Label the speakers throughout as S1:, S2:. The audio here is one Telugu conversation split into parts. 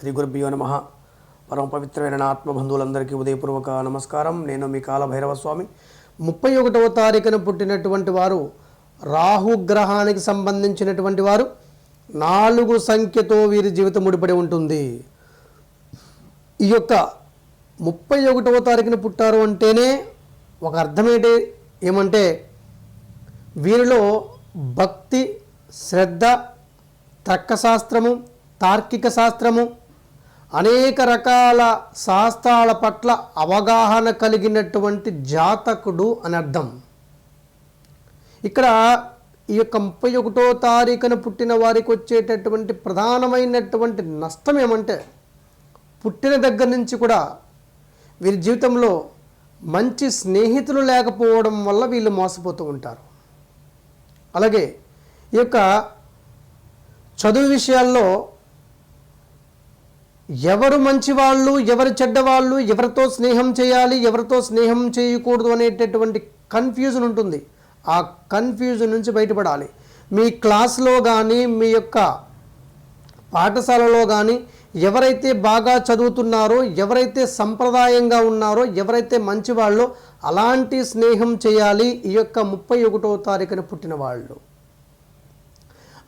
S1: శ్రీ గురుభ్యో నమ. పరమ పవిత్రమైన నా ఆత్మబంధువులందరికీ ఉదయపూర్వక నమస్కారం. నేను మీ కాలభైరవ స్వామి ముప్పై ఒకటవ తారీఖున పుట్టినటువంటి వారు రాహుగ్రహానికి సంబంధించినటువంటి వారు నాలుగు సంఖ్యతో వీరి జీవితం ముడిపడి ఉంటుంది. ఈ యొక్క ముప్పై ఒకటవ తారీఖున పుట్టారు అంటేనే ఒక అర్థం ఏంటి ఏమంటే వీరిలో భక్తి శ్రద్ధ తర్కశాస్త్రము తార్కిక శాస్త్రము అనేక రకాల శాస్త్రాల పట్ల అవగాహన కలిగినటువంటి జాతకుడు అని అర్థం. ఇక్కడ ఈ యొక్క ముప్పై ఒకటో తారీఖున పుట్టిన వారికి వచ్చేటటువంటి ప్రధానమైనటువంటి నష్టం ఏమంటే పుట్టిన దగ్గర నుంచి కూడా వీరి జీవితంలో మంచి స్నేహితులు లేకపోవడం వల్ల వీళ్ళు మోసపోతూ ఉంటారు. అలాగే ఈ యొక్క చదువు విషయాల్లో ఎవరు మంచివాళ్ళు ఎవరు చెడ్డవాళ్ళు ఎవరితో స్నేహం చేయాలి ఎవరితో స్నేహం చేయకూడదు అనేటటువంటి కన్ఫ్యూజన్ ఉంటుంది. ఆ కన్ఫ్యూజన్ నుంచి బయటపడాలి. మీ క్లాస్లో కానీ మీ యొక్క పాఠశాలలో కానీ ఎవరైతే బాగా చదువుతున్నారో ఎవరైతే సంప్రదాయంగా ఉన్నారో ఎవరైతే మంచివాళ్ళో అలాంటి స్నేహం చేయాలి ఈ యొక్క ముప్పై ఒకటో తారీఖున పుట్టిన వాళ్ళు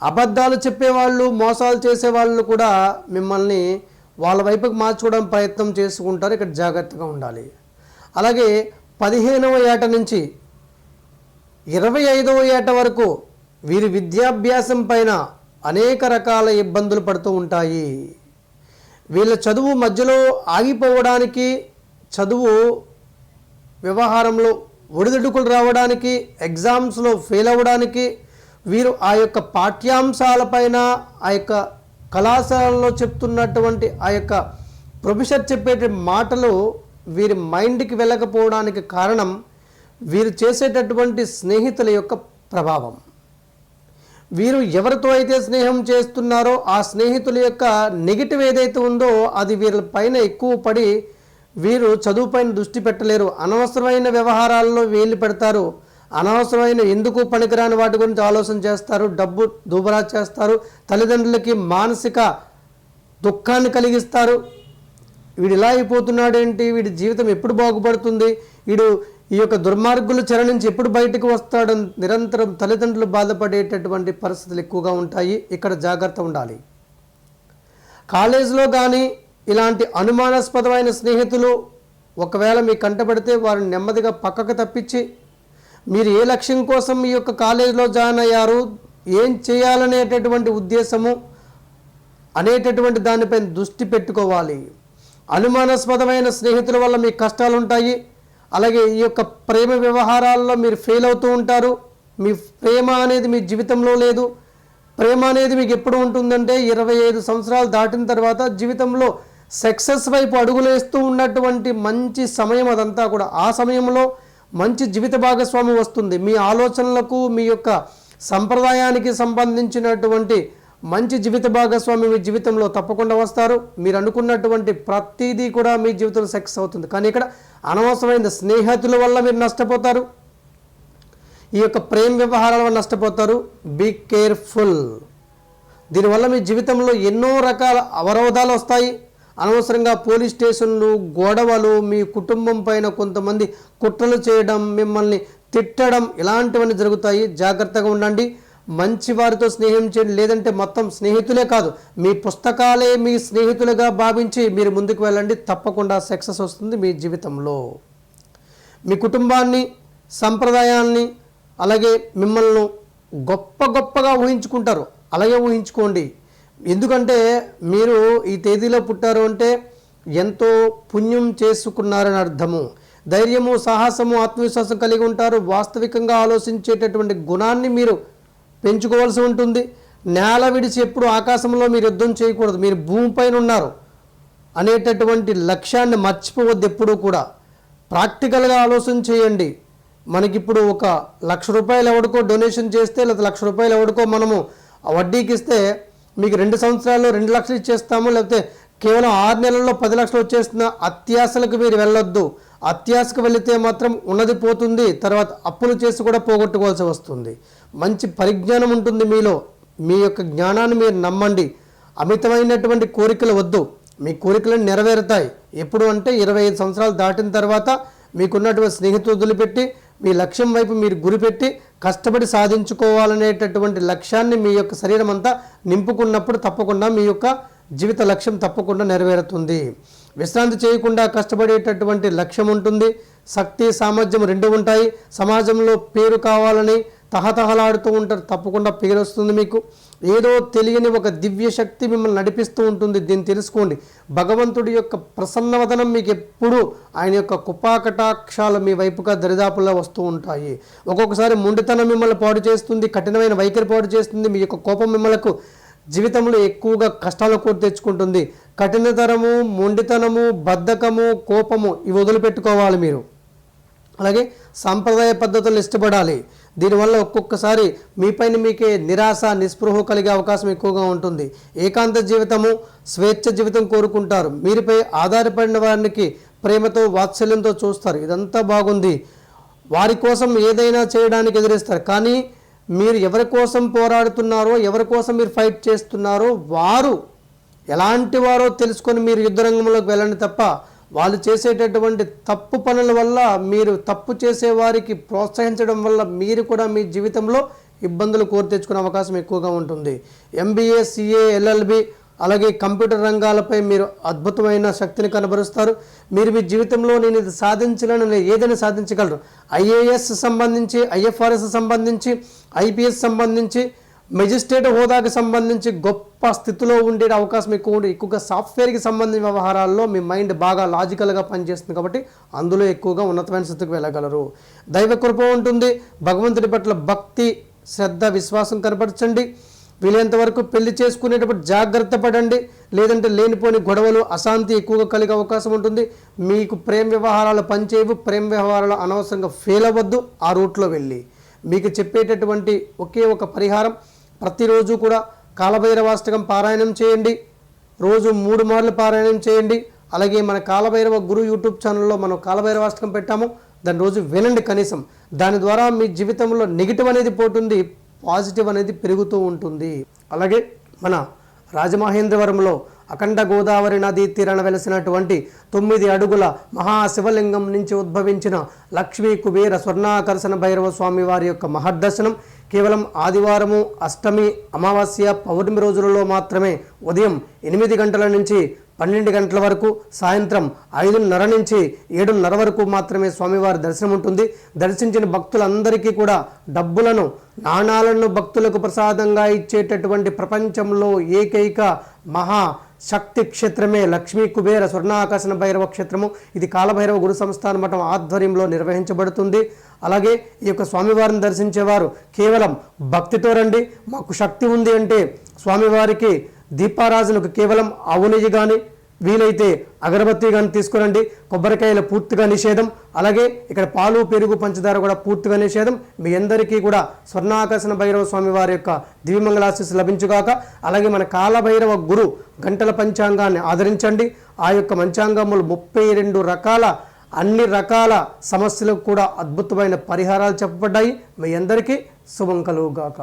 S1: అబద్ధాలు చెప్పేవాళ్ళు మోసాలు చేసేవాళ్ళు కూడా మిమ్మల్ని వాళ్ళ వైపుకి మార్చుకోవడం ప్రయత్నం చేసుకుంటారు ఇక్కడ జాగ్రత్తగా ఉండాలి. అలాగే పదిహేనవ ఏట నుంచి ఇరవై ఐదవ ఏట వరకు వీరి విద్యాభ్యాసం పైన అనేక రకాల ఇబ్బందులు పడుతూ ఉంటాయి. వీళ్ళ చదువు మధ్యలో ఆగిపోవడానికి చదువు వ్యవహారంలో ఒడిదుడుకులు రావడానికి ఎగ్జామ్స్లో ఫెయిల్ అవ్వడానికి వీరు ఆ యొక్క పాఠ్యాంశాలపైన ఆ యొక్క కళాశాలలో చెప్తున్నటువంటి ఆ యొక్క ప్రొఫెసర్ చెప్పే మాటలు వీరి మైండ్కి వెళ్ళకపోవడానికి కారణం వీరు చేసేటటువంటి స్నేహితుల యొక్క ప్రభావం. వీరు ఎవరితో అయితే స్నేహం చేస్తున్నారో ఆ స్నేహితుల యొక్క నెగిటివ్ ఏదైతే ఉందో అది వీరి పైన ఎక్కువ పడి వీరు చదువుపైన దృష్టి పెట్టలేరు. అనవసరమైన వ్యవహారాల్లో వేలు పెడతారు. అనవసరమైన ఎందుకు పనికిరాని వాటి గురించి ఆలోచన చేస్తారు డబ్బు దుబరా చేస్తారు తల్లిదండ్రులకి మానసిక దుఃఖాన్ని కలిగిస్తారు. వీడు ఇలా అయిపోతున్నాడేంటి? వీడి జీవితం ఎప్పుడు బాగుపడుతుంది? వీడు ఈ యొక్క దుర్మార్గుల చెర నుంచి ఎప్పుడు బయటకు వస్తాడు? నిరంతరం తల్లిదండ్రులు బాధపడేటటువంటి పరిస్థితులు ఎక్కువగా ఉంటాయి. ఇక్కడ జాగ్రత్త ఉండాలి. కాలేజీలో కానీ ఇలాంటి అనుమానాస్పదమైన స్నేహితులు ఒకవేళ మీ కంటపడితే వారిని నెమ్మదిగా పక్కకు తప్పించి మీరు ఏ లక్ష్యం కోసం ఈ యొక్క కాలేజీలో జాయిన్ అయ్యారు ఏం చేయాలనేటటువంటి ఉద్దేశము అనేటటువంటి దానిపైన దృష్టి పెట్టుకోవాలి. అనుమానాస్పదమైన స్నేహితుల వల్ల మీకు కష్టాలు ఉంటాయి అలాగే ఈ యొక్క ప్రేమ వ్యవహారాల్లో మీరు ఫెయిల్ అవుతూ ఉంటారు. మీ ప్రేమ అనేది మీ జీవితంలో లేదు. ప్రేమ అనేది మీకు ఎప్పుడు ఉంటుందంటే ఇరవై ఐదు సంవత్సరాలు దాటిన తర్వాత జీవితంలో సక్సెస్ వైపు అడుగులేస్తూ ఉన్నటువంటి మంచి సమయం అదంతా కూడా. ఆ సమయంలో మంచి జీవిత భాగస్వామి వస్తుంది. మీ ఆలోచనలకు మీ యొక్క సంప్రదాయానికి సంబంధించినటువంటి మంచి జీవిత భాగస్వామి మీ జీవితంలో తప్పకుండా వస్తారు. మీరు అనుకున్నటువంటి ప్రతిదీ కూడా మీ జీవితంలో సక్సెస్ అవుతుంది. కానీ ఇక్కడ అనవసరమైన స్నేహితుల వల్ల మీరు నష్టపోతారు. ఈ యొక్క ప్రేమ వ్యవహారాల వల్ల నష్టపోతారు. బీ కేర్ఫుల్ దీనివల్ల మీ జీవితంలో ఎన్నో రకాల అవరోధాలు వస్తాయి. అనవసరంగా పోలీస్ స్టేషన్లు గొడవలు మీ కుటుంబం పైన కొంతమంది కుట్రలు చేయడం మిమ్మల్ని తిట్టడం ఇలాంటివన్నీ జరుగుతాయి. జాగ్రత్తగా ఉండండి. మంచి వారితో స్నేహం చేయండి. లేదంటే మొత్తం స్నేహితులే కాదు మీ పుస్తకాలే మీ స్నేహితులుగా భావించి మీరు ముందుకు వెళ్ళండి. తప్పకుండా సక్సెస్ వస్తుంది మీ జీవితంలో. మీ కుటుంబాన్ని సంప్రదాయాన్ని అలాగే మిమ్మల్ని గొప్ప గొప్పగా ఊహించుకుంటారు. అలాగే ఊహించుకోండి. ఎందుకంటే మీరు ఈ తేదీలో పుట్టారు అంటే ఎంతో పుణ్యం చేసుకున్నారని అర్థము. ధైర్యము సాహసము ఆత్మవిశ్వాసం కలిగి ఉంటారు. వాస్తవికంగా ఆలోచించేటటువంటి గుణాన్ని మీరు పెంచుకోవాల్సి ఉంటుంది. నేల విడిచి ఎప్పుడు ఆకాశంలో మీరు యుద్ధం చేయకూడదు. మీరు భూమిపైన ఉన్నారు అనేటటువంటి లక్ష్యాన్ని మర్చిపోవద్దు ఎప్పుడూ కూడా. ప్రాక్టికల్గా ఆలోచన చేయండి. మనకిప్పుడు ఒక లక్ష రూపాయలు ఎవడికో డొనేషన్ చేస్తే లేదా లక్ష రూపాయలు ఎవడికో మనము వడ్డీకి ఇస్తే మీకు రెండు సంవత్సరాల్లో రెండు లక్షలు ఇచ్చేస్తాము లేకపోతే కేవలం ఆరు నెలల్లో పది లక్షలు వచ్చేస్తున్న అత్యాశలకు మీరు వెళ్ళొద్దు. అత్యాశకు వెళితే మాత్రం ఉన్నది పోతుంది తర్వాత అప్పులు చేసి కూడా పోగొట్టుకోవాల్సి వస్తుంది. మంచి పరిజ్ఞానం ఉంటుంది మీలో. మీ యొక్క జ్ఞానాన్ని మీరు నమ్మండి. అమితమైనటువంటి కోరికలు వద్దు. మీ కోరికలను నెరవేరుతాయి. ఎప్పుడు అంటే ఇరవై ఐదు సంవత్సరాలు దాటిన తర్వాత మీకున్నటువంటి స్నేహితులు వదిలిపెట్టి మీ లక్ష్యం వైపు మీరు గురిపెట్టి కష్టపడి సాధించుకోవాలనేటటువంటి లక్ష్యాన్ని మీ యొక్క శరీరం అంతా నింపుకున్నప్పుడు తప్పకుండా మీ యొక్క జీవిత లక్ష్యం తప్పకుండా నెరవేరుతుంది. విశ్రాంతి చేయకుండా కష్టపడేటటువంటి లక్ష్యం ఉంటుంది. శక్తి సామర్థ్యం రెండు ఉంటాయి. సమాజంలో పేరు కావాలని తహతహలాడుతూ ఉంటారు. తప్పకుండా పేరు వస్తుంది మీకు. ఏదో తెలియని ఒక దివ్య శక్తి మిమ్మల్ని నడిపిస్తూ ఉంటుంది. దీన్ని తెలుసుకోండి. భగవంతుడి యొక్క ప్రసన్నవదనం మీకు ఎప్పుడూ ఆయన యొక్క కుపాకటాక్షాలు మీ వైపుగా దరిదాపుల్లో వస్తూ ఉంటాయి. ఒక్కొక్కసారి మొండితనం మిమ్మల్ని పాడు చేస్తుంది. కఠినమైన వైఖరి పాడు చేస్తుంది. మీ యొక్క కోపం మిమ్మల్ని జీవితంలో ఎక్కువగా కష్టాలు కూడా తెచ్చుకుంటుంది. కఠినతరము మొండితనము బద్ధకము కోపము ఇవి వదిలిపెట్టుకోవాలి మీరు. అలాగే సాంప్రదాయ పద్ధతులు ఇష్టపడాలి. దీనివల్ల ఒక్కొక్కసారి మీపైన మీకే నిరాశ నిస్పృహ కలిగే అవకాశం ఎక్కువగా ఉంటుంది. ఏకాంత జీవితము స్వేచ్ఛ జీవితం కోరుకుంటారు. మీరుపై ఆధారపడిన వారికి ప్రేమతో వాత్సల్యంతో చూస్తారు. ఇదంతా బాగుంది. వారి కోసం ఏదైనా చేయడానికి ఎదురేస్తారు. కానీ మీరు ఎవరి కోసం పోరాడుతున్నారో ఎవరి కోసం మీరు ఫైట్ చేస్తున్నారో వారు ఎలాంటి వారో తెలుసుకొని మీరు యుద్ధరంగంలోకి వెళ్ళండి తప్ప వాళ్ళు చేసేటటువంటి తప్పు పనుల వల్ల మీరు తప్పు చేసే వారికి ప్రోత్సహించడం వల్ల మీరు కూడా మీ జీవితంలో ఇబ్బందులు కోరి తెచ్చుకునే అవకాశం ఎక్కువగా ఉంటుంది. ఎంబీఏ సిఏ ఎల్ఎల్బి అలాగే కంప్యూటర్ రంగాలపై మీరు అద్భుతమైన శక్తిని కనబరుస్తారు. మీరు మీ జీవితంలో నేను ఇది సాధించలేను నేను ఏదైనా సాధించగలరు ఐఏఎస్ సంబంధించి ఐఎఫ్ఆర్ఎస్ సంబంధించి ఐపీఎస్ సంబంధించి మెజిస్ట్రేట్ హోదాకి సంబంధించి గొప్ప స్థితిలో ఉండే అవకాశం ఎక్కువ ఉండే ఎక్కువగా సాఫ్ట్వేర్కి సంబంధించిన వ్యవహారాల్లో మీ మైండ్ బాగా లాజికల్గా పనిచేస్తుంది కాబట్టి అందులో ఎక్కువగా ఉన్నతమైన స్థితికి వెళ్ళగలరు. దైవ కృప ఉంటుంది. భగవంతుడి పట్ల భక్తి శ్రద్ధ విశ్వాసం కనపరచండి. వీలైనంత వరకు పెళ్ళి చేసుకునేటప్పుడు జాగ్రత్త పడండి. లేదంటే లేనిపోని గొడవలు అశాంతి ఎక్కువగా కలిగే అవకాశం ఉంటుంది. మీకు ప్రేమ వ్యవహారాలు పనిచేయవు. ప్రేమ వ్యవహారాలు అనవసరంగా ఫెయిల్ అవ్వద్దు. ఆ రూట్లో వెళ్ళి మీకు చెప్పేటటువంటి ఒకే ఒక పరిహారం. ప్రతిరోజు కూడా కాలభైరవాష్టకం పారాయణం చేయండి. రోజు మూడు మార్లు పారాయణం చేయండి. అలాగే మన కాలభైరవ గురు యూట్యూబ్ ఛానల్లో మనం కాలభైరవాష్టకం పెట్టాము. దాని రోజు వినండి కనీసం. దాని ద్వారా మీ జీవితంలో నెగిటివ్ అనేది పోతుంది పాజిటివ్ అనేది పెరుగుతూ ఉంటుంది. అలాగే మన రాజమహేంద్రవరంలో అఖండ గోదావరి నదీ తీరాన వెలసినటువంటి తొమ్మిది అడుగుల మహాశివలింగం నుంచి ఉద్భవించిన లక్ష్మీ కుబేర స్వర్ణాకర్షణ భైరవ స్వామి వారి యొక్క మహర్దర్శనం కేవలం ఆదివారము అష్టమి అమావాస్య పౌర్ణమి రోజులలో మాత్రమే ఉదయం ఎనిమిది గంటల నుంచి పన్నెండు గంటల వరకు సాయంత్రం ఐదున్నర నుంచి ఏడున్నర వరకు మాత్రమే స్వామివారి దర్శనం ఉంటుంది. దర్శించిన భక్తులందరికీ కూడా డబ్బులను నాణాలను భక్తులకు ప్రసాదంగా ఇచ్చేటటువంటి ప్రపంచంలో ఏకైక మహా శక్తి క్షేత్రమే లక్ష్మీ కుబేర స్వర్ణాకర్షణ భైరవ క్షేత్రము. ఇది కాలభైరవ గురు సంస్థాన మఠం ఆధ్వర్యంలో నిర్వహించబడుతుంది. అలాగే ఈ యొక్క స్వామివారిని దర్శించేవారు కేవలం భక్తితో రండి మాకు శక్తి ఉంది అంటే స్వామివారికి దీపారాజులకు కేవలం ఆవు కానీ వీలైతే అగరబత్తి కానీ తీసుకురండి. కొబ్బరికాయలు పూర్తిగా నిషేధం. అలాగే ఇక్కడ పాలు పెరుగు పంచదార కూడా పూర్తిగా నిషేధం. మీ అందరికీ కూడా స్వర్ణాకర్షణ భైరవ స్వామి వారి యొక్క దివ్యమంగళాశీస్సు లభించుగాక అలాగే మన కాలభైరవ గురు గంటల పంచాంగాన్ని ఆదరించండి. ఆ యొక్క పంచాంగములు ముప్పై రెండు రకాల అన్ని రకాల సమస్యలకు కూడా అద్భుతమైన పరిహారాలు చెప్పబడ్డాయి. మీ అందరికీ శుభం కలుగుగాక.